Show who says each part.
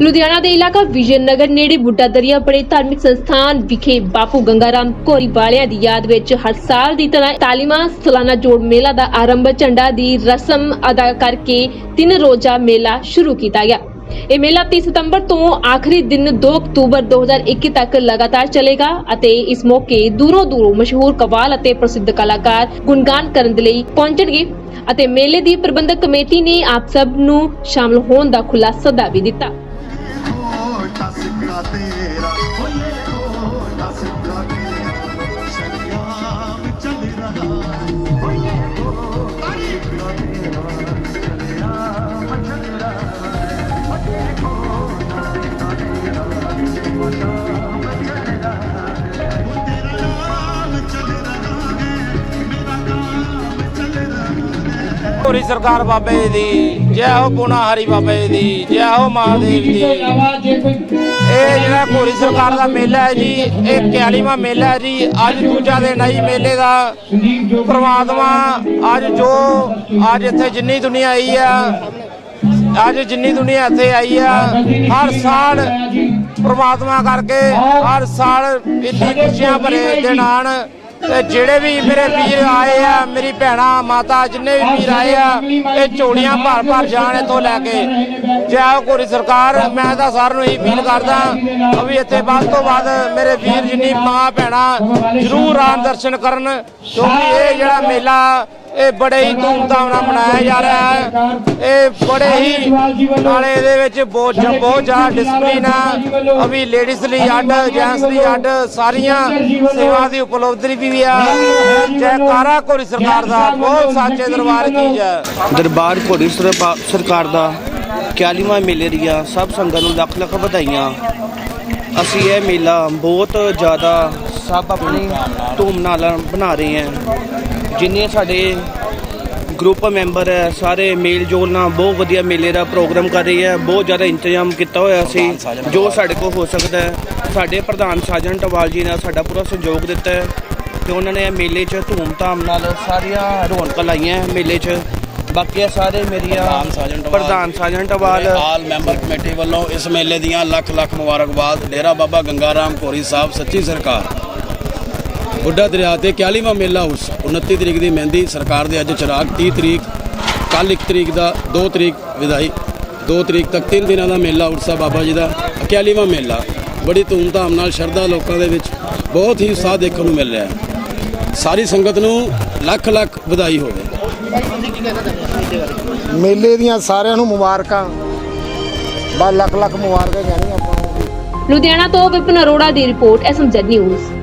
Speaker 1: ਲੁਧਿਆਣਾ ਦੇ ਇਲਾਕਾ ਵਿਜੇ ਨਗਰ ਨੇੜੇ ਬੁੱਢਾ ਦਰਿਆ ਬੜੇ ਧਾਰਮਿਕ ਸੰਸਥਾਨ ਵਿਖੇ ਬਾਪੂ ਗੰਗਾਰਾਮ ਕੋਰੀ ਵਾਲਿਆਂ ਦੀ ਯਾਦ ਵਿੱਚ ਹਰ ਸਾਲ ਦੀ ਤਰ੍ਹਾਂ ਤਾਲੀਮਾ, ਸਾਲਾਨਾ ਜੋੜ ਮੇਲਾ ਦਾ ਆਰੰਭ ਝੰਡਾ ਦੀ ਰਸਮ ਅਦਾ ਕਰਕੇ ਤਿੰਨ ਰੋਜ਼ਾ ਮੇਲਾ ਸ਼ੁਰੂ ਕੀਤਾ ਗਿਆ। ਇਹ ਮੇਲਾ 30 ਸਤੰਬਰ ਤੋਂ ਆਖਰੀ ਦਿਨ 2 ਅਕਤੂਬਰ 2021 ਤੱਕ ਲਗਾਤਾਰ ਚੱਲੇਗਾ ਅਤੇ ਇਸ ਮੌਕੇ ਦੂਰੋਂ ਦੂਰੋਂ ਮਸ਼ਹੂਰ ਕਵਾਲ ਅਤੇ ਪ੍ਰਸਿੱਧ ਕਲਾਕਾਰ ਗੁਣਗਾਨ ਕਰਨ ਦੇ ਲਈ ਪਹੁੰਚਣਗੇ ਅਤੇ ਮੇਲੇ ਦੀ ਪ੍ਰਬੰਧਕ ਕਮੇਟੀ ਨੇ ਆਪ ਸਭ ਨੂੰ ਸ਼ਾਮਲ ਹੋਣ ਦਾ ਖੁੱਲਾ ਸੱਦਾ ਵੀ ਦਿੱਤਾ।
Speaker 2: ਸਿੱਕਾ ਤੇਰਾ। ਓਏ ਛੋਟਾ ਸਿੱਕਾ ਤੇਰਾ ਸ਼ਰਿਆਮ ਚੱਲ ਰਹਾ। ਓਏ ਛੋਟਾ ਸਿੱਕਾ ਤੇਰਾ।
Speaker 3: ਹੋਰੀ ਸਰਕਾਰ ਬਾਬੇ ਦੀ, ਜੈ ਹੋ ਪੁਨਾ ਹਰੀ ਬਾਬੇ ਦੀ, ਜੈ ਹੋ ਮਹਾਦੇਵ ਦੀ। ਇਹ ਜਿਹੜਾ ਘੋਰੀ ਸਰਕਾਰ ਦਾ ਮੇਲਾ ਹੈ ਜੀ, ਇਹ 41ਵਾਂ ਮੇਲਾ ਹੈ ਜੀ, ਅੱਜ ਦੂਜਾ ਦਿਨ ਹੈ ਮੇਲੇ ਦਾ। ਪ੍ਰਮਾਤਮਾ ਅੱਜ ਜੋ, ਅੱਜ ਇੱਥੇ ਜਿੰਨੀ ਦੁਨੀਆ ਆਈ ਆ, ਅੱਜ ਜਿੰਨੀ ਦੁਨੀਆ ਇੱਥੇ ਆਈ ਆ, ਹਰ ਸਾਲ ਪ੍ਰਮਾਤਮਾ ਕਰਕੇ ਹਰ ਸਾਲ ਇੰਨੀ ਖੁਸ਼ੀਆਂ ਭਰੇ ਦਿਨ ਆਣ ਤੇ ਜਿਹੜੇ ਵੀ ਮੇਰੇ ਵੀਰ ਆਏ ਆ, ਮੇਰੀ ਭੈਣਾ, ਮਾਤਾ, ਜਿੰਨੇ ਵੀ ਵੀਰ ਆਏ ਆ, ਇਹ ਝੋਲੀਆਂ ਭਰ ਭਰ ਜਾਣ ਇੱਥੋਂ ਲੈ ਕੇ। ਜੈ ਕੋਰੀ ਸਰਕਾਰ, ਮੈਂ ਤਾਂ ਸਾਰਿਆਂ ਨੂੰ ਇਹੀ ਅਪੀਲ ਕਰਦਾ ਵੀ ਇੱਥੇ ਵੱਧ ਤੋਂ ਵੱਧ ਮੇਰੇ ਵੀਰ ਜਿੰਨੀ ਮਾਂ ਭੈਣਾ ਜ਼ਰੂਰ ਆਉਣ ਦਰਸ਼ਨ ਕਰਨ, ਕਿਉਂਕਿ ਇਹ ਜਿਹੜਾ ਮੇਲਾ ਇਹ ਬੜੇ ਹੀ ਧੂਮਧਾਮ ਨਾਲ ਮਨਾਇਆ ਜਾ ਰਿਹਾ ਹੈ। ਇਹ ਬੜੇ ਹੀ ਨਾਲੇ ਇਹਦੇ ਵਿੱਚ ਬਹੁਤ ਬਹੁਤ ਜ਼ਿਆਦਾ ਡਿਸਪਲਿਨ ਆ। ਅਭੀ ਲੇਡੀਜ਼ ਲਈ ਅੱਡ ਜੈਂਟਸ ਲਈ ਅੱਡ, ਸਾਰੀਆਂ ਸੇਵਾ ਦੀ ਉਪਲਬਧੀ ਵੀ ਆ। ਜੈਕਾਰਾ ਕੋਰੀ ਸਰਕਾਰ ਦਾ। ਬਹੁਤ ਸਾਚੇ ਦਰਬਾਰ ਕੀ ਜੈ।
Speaker 4: ਦਰਬਾਰ ਘੋੜੀ ਸਰਕਾਰ ਦਾ 41ਵਾਂ ਮੇਲੇ ਦੀਆਂ ਸਭ ਸੰਗਤਾਂ ਨੂੰ ਲੱਖ ਲੱਖ ਵਧਾਈਆਂ। ਅਸੀਂ ਇਹ ਮੇਲਾ ਬਹੁਤ ਜ਼ਿਆਦਾ ਸਭ ਆਪਣੀ ਧੂਮ ਨਾਲ ਬਣਾ ਰਹੇ ਹੈ। ਜਿੰਨੇ ਸਾਡੇ ਗਰੁੱਪ ਮੈਂਬਰ ਹੈ, ਸਾਰੇ ਮੇਲ ਜੋਲ ਨਾਲ ਬਹੁਤ ਵਧੀਆ ਮੇਲੇ ਦਾ ਪ੍ਰੋਗਰਾਮ ਕਰ ਰਹੀ ਹੈ। ਬਹੁਤ ਜ਼ਿਆਦਾ ਇੰਤਜ਼ਾਮ ਕੀਤਾ ਹੋਇਆ ਸੀ, ਜੋ ਸਾਡੇ ਕੋਲ ਹੋ ਸਕਦਾ ਹੈ। ਸਾਡੇ ਪ੍ਰਧਾਨ ਸਾਜਨ ਟਵਾਲ ਜੀ ਨੇ ਸਾਡਾ ਪੂਰਾ ਸਹਿਯੋਗ ਦਿੱਤਾ ਹੈ ਤੇ ਉਹਨਾਂ ਨੇ ਮੇਲੇ 'ਚ ਧੂਮ-ਧਾਮ ਨਾਲ ਸਾਰੀਆਂ ਰੌਣਕਾਂ ਲਾਈਆਂ ਮੇਲੇ 'ਚ। ਬਾਕੀ ਇਹ ਸਾਰੇ ਮੇਰੀਆਂ
Speaker 5: ਪ੍ਰਧਾਨ ਸਾਜਨ ਟਵਾਲ।
Speaker 4: ਪ੍ਰਧਾਨ ਸਾਜਨ ਟਵਾਲ।
Speaker 5: ਆਲ ਮੈਂਬਰ ਕਮੇਟੀ ਵੱਲੋਂ ਇਸ ਮੇਲੇ ਦੀਆਂ ਲੱਖ ਲੱਖ ਮੁਬਾਰਕਬਾਦ। ਡੇਰਾ ਬਾਬਾ ਗੰਗਾਰਾਮ ਕੋਰੀ ਸਾਹਿਬ ਸੱਚੀ ਸਰਕਾਰ। ਬੁੱਢਾ ਦਰਿਆ ਤੇ 41ਵਾਂ ਮੇਲਾ ਉਸ 29 ਤਰੀਕ ਦੀ ਮਹਿੰਦੀ ਸਰਕਾਰ ਦੇ ਅੱਜ ਚਿਰਾਗ 30 ਤਰੀਕ ਕੱਲ 1 ਤਰੀਕ ਦਾ 2 ਤਰੀਕ ਵਿਦਾਈ। 2 ਤਰੀਕ ਤੱਕ 3 ਦਿਨਾਂ ਦਾ ਮੇਲਾ ਉਰਸਾ ਬਾਬਾ ਜੀ ਦਾ 41ਵਾਂ ਮੇਲਾ। ਬੜੀ ਧੂਮਧਾਮ ਨਾਲ ਸ਼ਰਧਾ ਲੋਕਾਂ ਦੇ ਵਿੱਚ ਬਹੁਤ ਹੀ ਉਤਸ਼ਾਹ ਦੇਖਣ ਨੂੰ ਮਿਲ ਰਿਹਾ ਹੈ। ਸਾਰੀ ਸੰਗਤ ਨੂੰ ਲੱਖ ਲੱਖ ਵਧਾਈ ਹੋਵੇ।
Speaker 6: ਮੇਲੇ ਦੀਆਂ ਸਾਰਿਆਂ ਨੂੰ ਮੁਬਾਰਕਾਂ। ਬਾ ਲੱਖ ਲੱਖ ਮੁਬਾਰਕਾਂ ਕਹਿਣੀ ਆਪਾਂ ਨੂੰ।
Speaker 1: ਲੁਧਿਆਣਾ ਤੋਂ ਵਿਪਨ ਅਰੋੜਾ ਦੀ ਰਿਪੋਰਟ ਐਸਐਮਜ਼ੈਡ ਨਿਊਜ਼